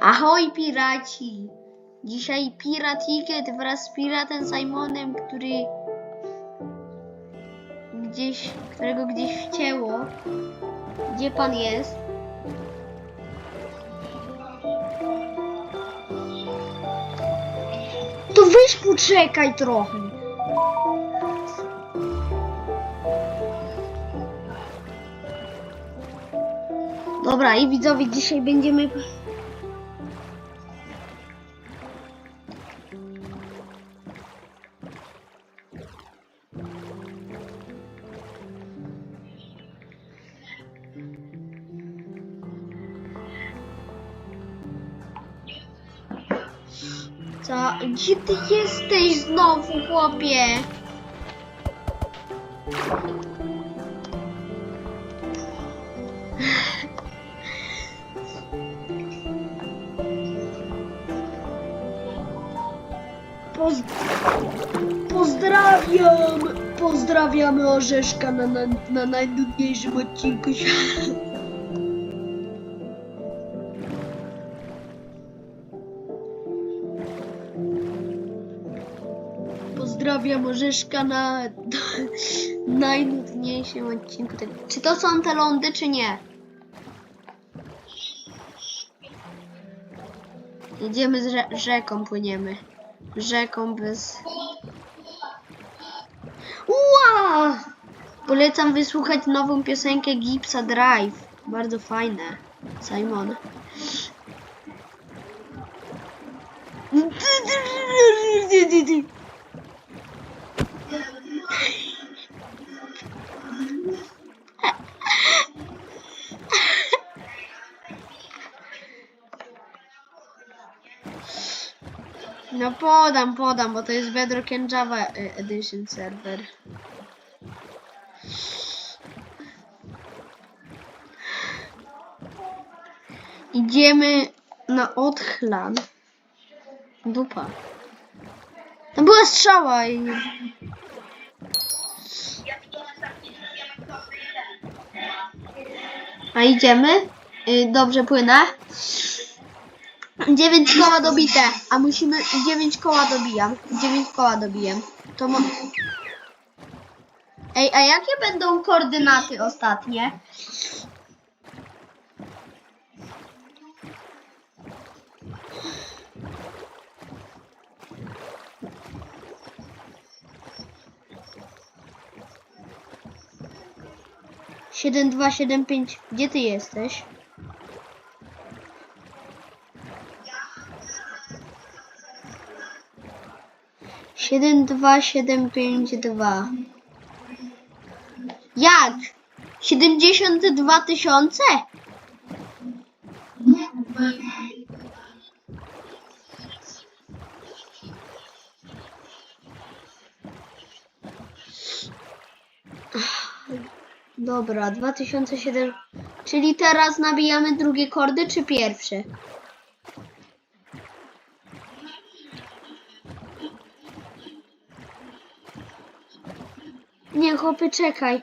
Ahoj piraci! Dzisiaj Pirat Ticket wraz z piratem Simonem, który gdzieś, którego gdzieś wcięło. Gdzie pan jest? To weź poczekaj trochę. Dobra, i widzowie, dzisiaj będziemy. Co? Gdzie ty jesteś znowu, chłopie? Poz... Pozdrawiam! Pozdrawiamy Orzeszka na, na, na odcinku świata. Pozdrawiam Orzeszka na najnudniejszym odcinku. tego- Czy to są te lądy, czy nie? Jedziemy z rze- rzeką, płyniemy. Rzeką bez... Ła! Polecam wysłuchać nową piosenkę Gipsa Drive. Bardzo fajne. Simon. No podam, podam, bo to jest Bedrock and Java y, Edition serwer. Idziemy na odchlan. Dupa. Tam była strzała i... A idziemy? Y, dobrze płynę. 9 koła dobite, a musimy 9 koła dobijam. 9 koła dobiję. To mo... Ej, a jakie będą koordynaty ostatnie? Siedem dwa siedem pięć. Gdzie ty jesteś? Siedem dwa siedem pięć dwa. Jak? Siedemdziesiąt dwa tysiące? Dobra, 2007. Czyli teraz nabijamy drugie kordy, czy pierwsze? Nie, chłopy, czekaj.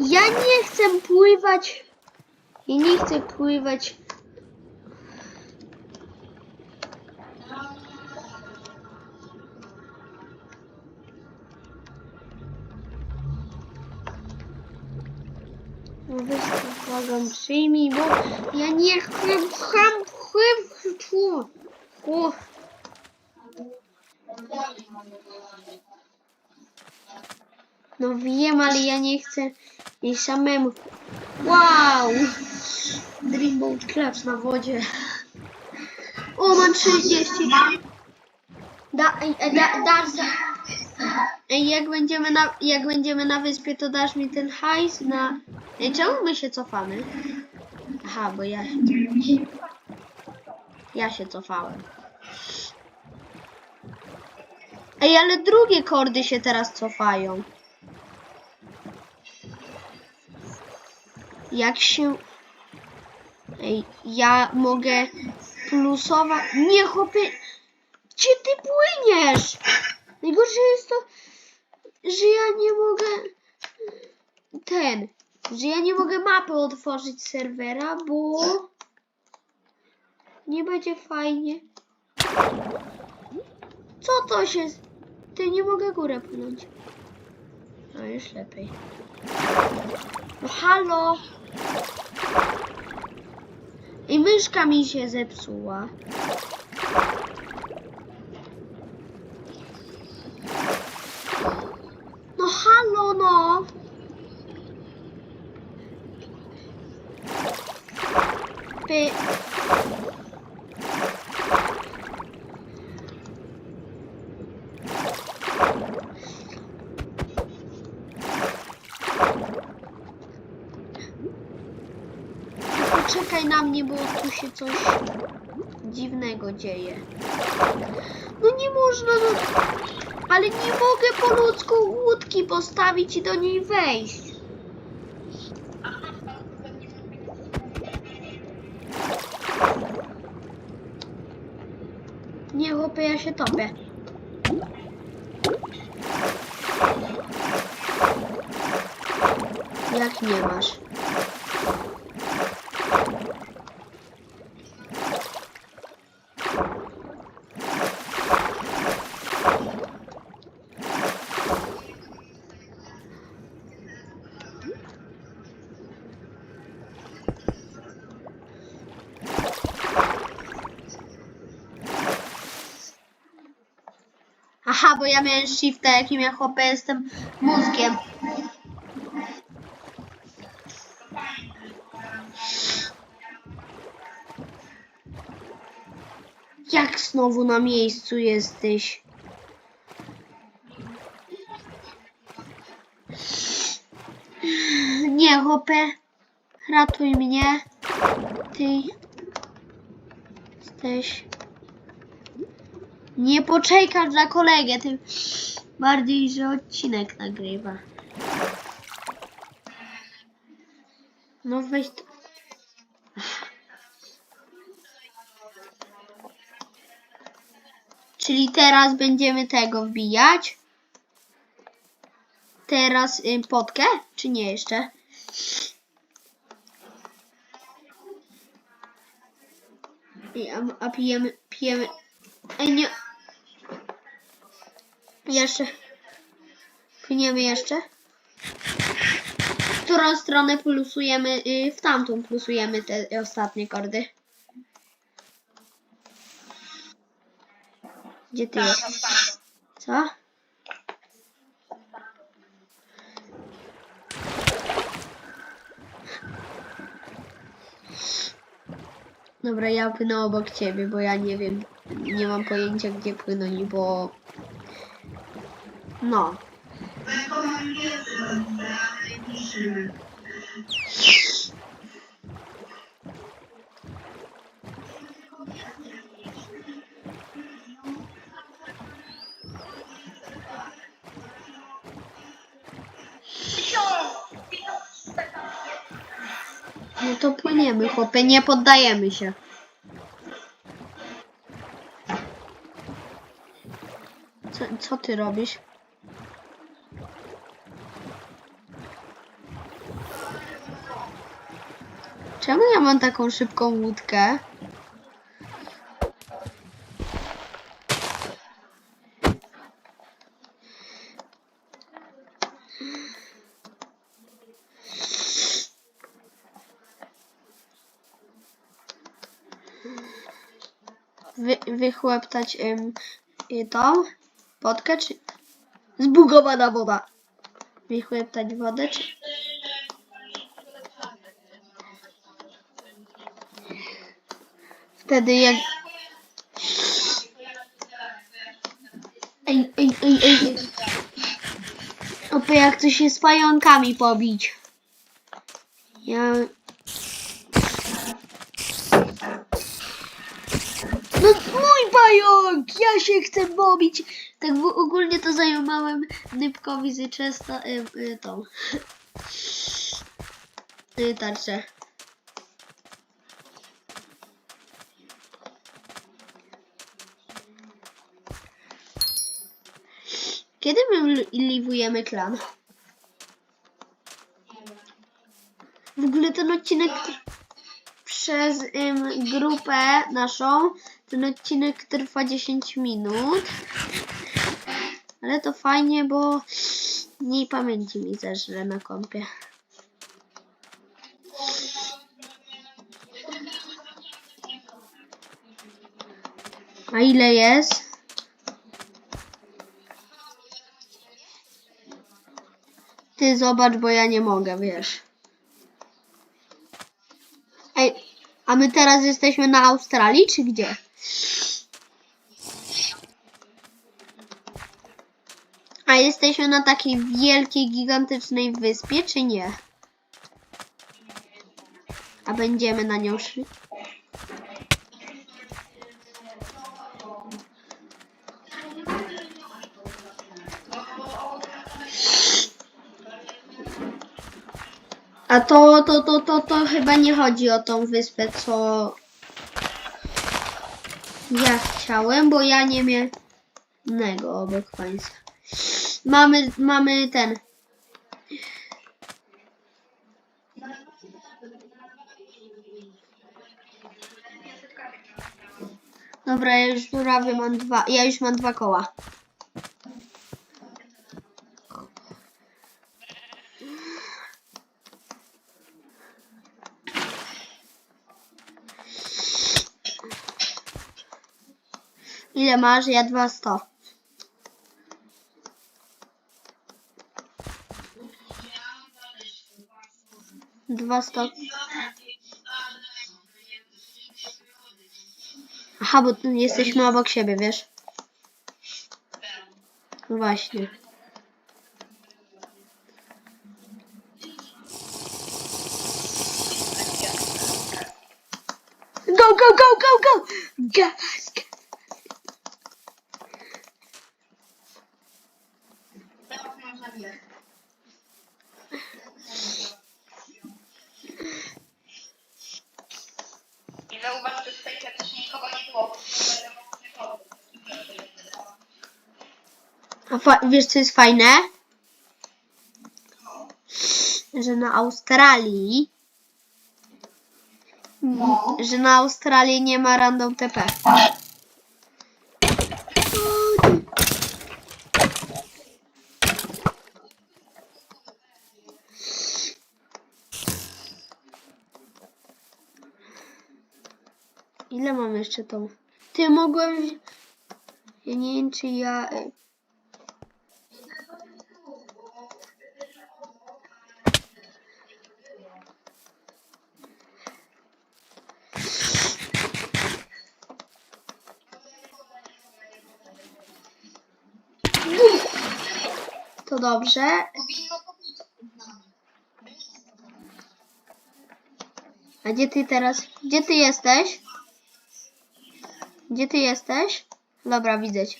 Ja nie chcę pływać. Ja nie chcę pływać. To, błagam, przyjmij, bo ja nie chcę pcham. O. No wiem, ale ja nie chcę jej samemu. Wow! Dreamboat Clutch na wodzie. O, mam 30. Da, da, dasz za... Ej, jak będziemy na, jak będziemy na wyspie, to dasz mi ten hajs na... Ej, czemu my się cofamy? Aha, bo ja się... Ja się cofałem. Ej, ale drugie kordy się teraz cofają. Jak się... Ej, ja mogę plusować... Nie, chłopie! Gdzie ty płyniesz? Najgorsze jest to, że ja nie mogę... Ten... Że ja nie mogę mapy otworzyć serwera, bo... Nie będzie fajnie. Co to się... Ty nie mogę górę płynąć. No już lepiej. No halo! I myszka mi się zepsuła. No halo no! Py... Poczekaj na mnie, bo tu się coś dziwnego dzieje. No nie można, no... Ale nie mogę po ludzku łódki postawić i do niej wejść. Nie, chłopie, ja się topię. Jak nie masz? Aha, bo ja miałem shifta, jakim ja chłopie jestem mózgiem. Jak znowu na miejscu jesteś? Nie, chłopie. Ratuj mnie. Ty jesteś. Nie poczekasz na kolegę, tym bardziej, że odcinek nagrywa. No weź to. Czyli teraz będziemy tego wbijać. Teraz y, potkę, czy nie jeszcze? I, a, a pijemy, pijemy. Ej, nie. Jeszcze. Płyniemy jeszcze. W którą stronę plusujemy? y, W tamtą plusujemy te ostatnie kordy. Gdzie ty jest? Co? Dobra, ja płynę obok ciebie, bo ja nie wiem, nie mam pojęcia gdzie płynąć, bo... No. No to płyniemy, chłopie, nie poddajemy się. Co, co ty robisz? Czemu ja mam taką szybką łódkę? Wy, wychłeptać y, tą podkę, czy... Zbugowana woda. Wychłeptać wodę, czy... Wtedy jak... Ej, ej, ej, ej. Opie, jak to się z pająkami pobić. Ja... No mój pająk! Ja się chcę pobić! Tak ogólnie to zajmowałem Nybkowi z często y, y, tą... Y, tarczę. Kiedy my li- liwujemy klan? W ogóle ten odcinek... przez ym, grupę naszą. Ten odcinek trwa 10 minut. Ale to fajnie, bo mniej pamięci mi zeżre na kompie. A ile jest? Ty zobacz, bo ja nie mogę, wiesz. Ej, a my teraz jesteśmy na Australii, czy gdzie? A jesteśmy na takiej wielkiej, gigantycznej wyspie, czy nie? A będziemy na nią szli? A to, to, to, to, to chyba nie chodzi o tą wyspę, co ja chciałem, bo ja nie miałem obok państwa. Mamy, mamy ten. Dobra, ja już prawie mam dwa, ja już mam dwa koła. Ile masz? Ja dwa sto. Dwa sto. Aha, bo jesteśmy obok siebie, wiesz? No Właśnie. Go, go, go, go, go! Gaz, I zauważ, że tutaj też nikogo nie było. A wiesz, co jest fajne? Że na Australii. No. Że na Australii nie ma random TP. Ile mam jeszcze tą? Ty mogłem. Ja nie wiem, czy ja. To dobrze. A gdzie ty teraz? Gdzie ty jesteś? Gdzie ty jesteś? Dobra, widzę cię.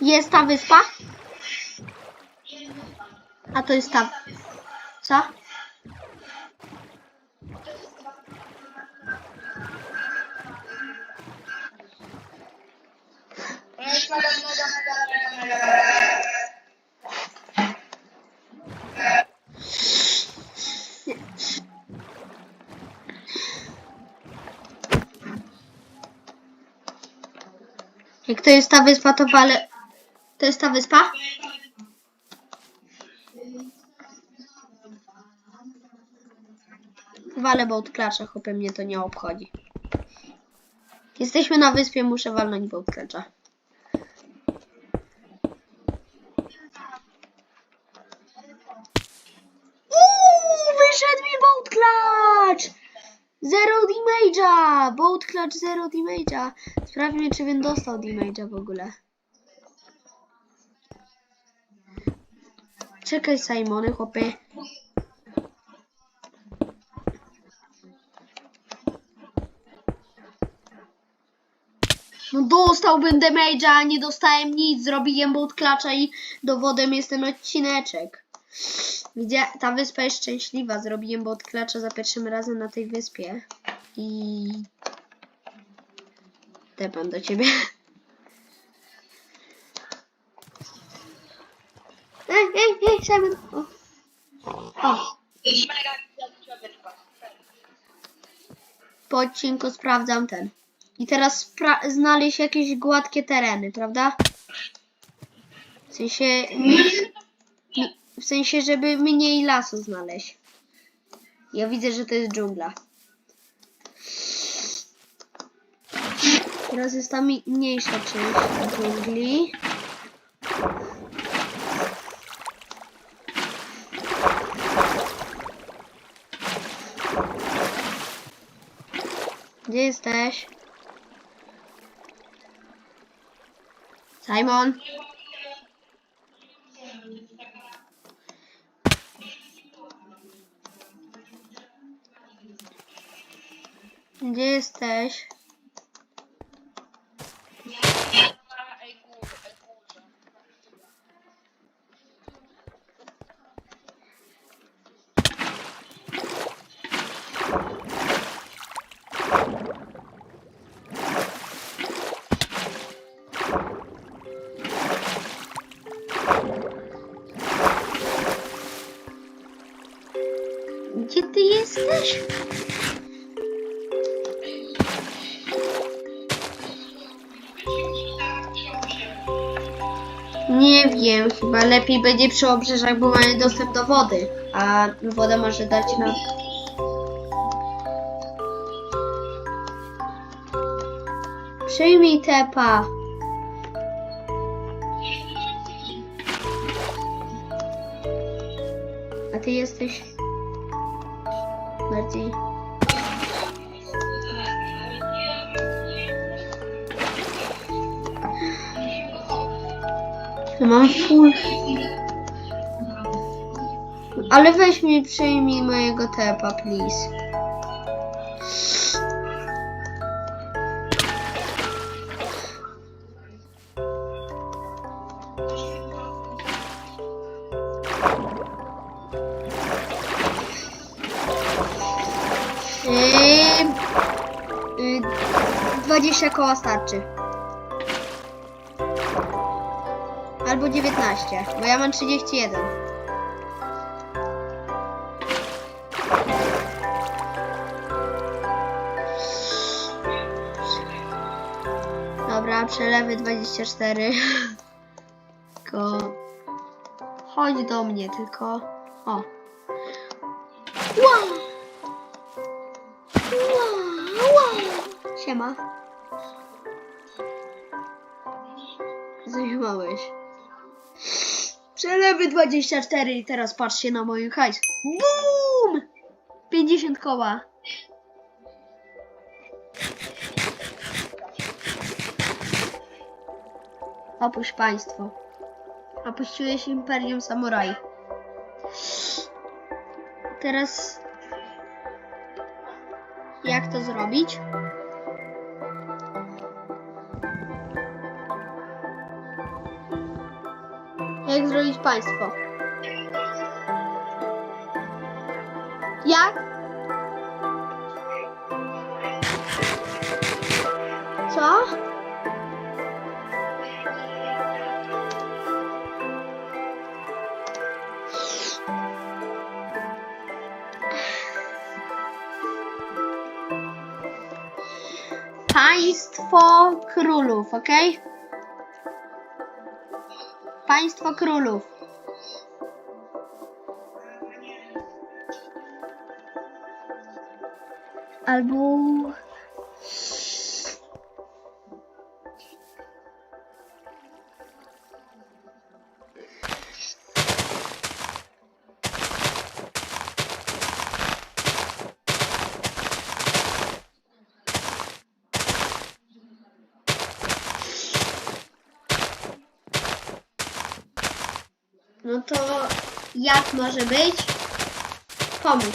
Jest ta wyspa? A to jest ta. Co? Jest ta wyspa, to wale. To jest ta wyspa? Wale boat klacza, chłopie, mnie to nie obchodzi. Jesteśmy na wyspie, muszę walnąć boat klacza. Uuu, wyszedł mi boat clutch! Zero clutch zero damage'a. Sprawdźmy, czy wiem dostał damage'a w ogóle. Czekaj, Simony, chłopie. No dostałbym damage'a, nie dostałem nic. Zrobiłem boat clutcha i dowodem jest ten odcineczek. Gdzie ta wyspa jest szczęśliwa. Zrobiłem bot klacza za pierwszym razem na tej wyspie. I... Tepam do ciebie. Ej, ej, Simon. O. o. Po odcinku sprawdzam ten. I teraz spra- znaleźć jakieś gładkie tereny, prawda? W sensie... W sensie, żeby mniej lasu znaleźć. Ja widzę, że to jest dżungla. Teraz jest ta mniejsza część dżungli. Gdzie jesteś? Simon? Jesteś? Nie wiem, chyba lepiej będzie przy obrzeżach, bo mamy dostęp do wody, a woda może dać nam... Przyjmij tepa. A ty jesteś Mam full... Ale weź mi przyjmij mojego tepa, please. Yy, yy, 20 koła starczy. Albo 19, bo ja mam 31. Dobra, przelewy 24. Tylko chodź do mnie, tylko. O. Wow! Wow, wow. Siema. Zajmowałeś. Przelewy 24 i teraz patrzcie na moją hajs. BUM! 50 koła. Opuść państwo. Opuściłeś Imperium Samuraj. Teraz... Jak to zrobić? Jak zrobić państwo? Jak? Co? Państwo królów, ok? Państwo królów. Albo. Może być? Pomóż.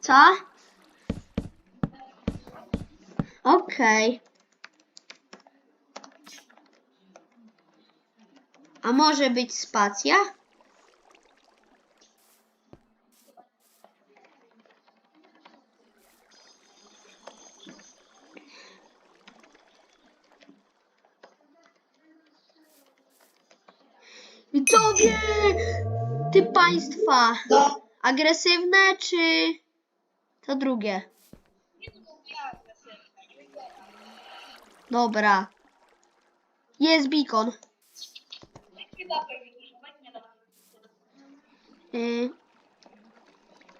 Co? Okej. A może być spacja? Widzowie! Ty państwa! Agresywne czy to drugie? Dobra. Jest beacon. Y,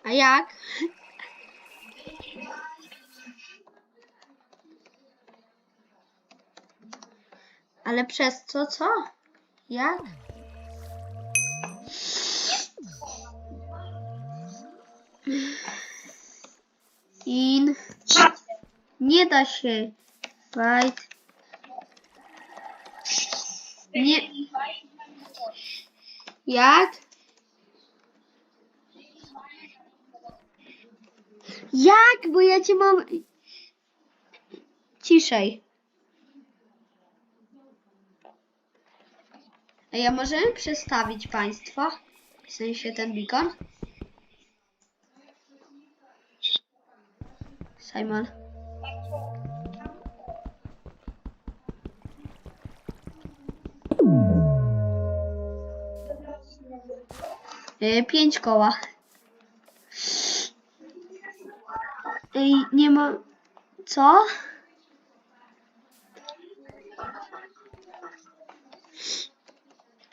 a jak? Ale przez co, co? Jak? Nie da się. Right. Nie. Jak? Jak? Bo ja cię mam. Ciszej. A ja możemy przestawić państwa? W sensie ten beacon? Simon. Y, pięć koła. Ej, nie ma. Co?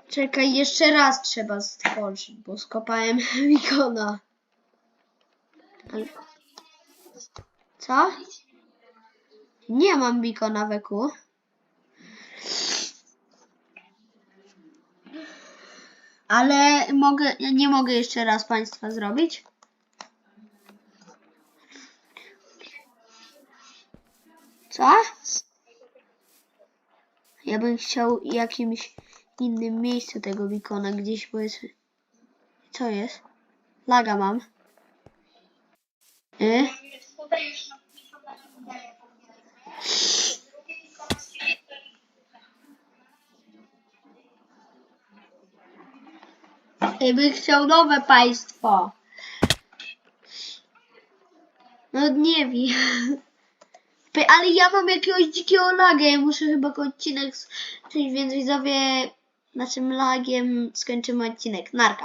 Czekaj, jeszcze raz trzeba stworzyć, bo skopałem Wikona. Ale... Co? Nie mam Bikona weku. Ale mogę, nie mogę jeszcze raz Państwa zrobić. Co? Ja bym chciał jakimś innym miejscu tego bikona gdzieś powiedzmy. Co jest? Laga mam. Y? Ja bym chciał nowe państwo. No nie wiem. Ale ja mam jakiegoś dzikiego laga. Ja muszę chyba odcinek skończyć, więc widzowie naszym lagiem skończymy odcinek. Narka.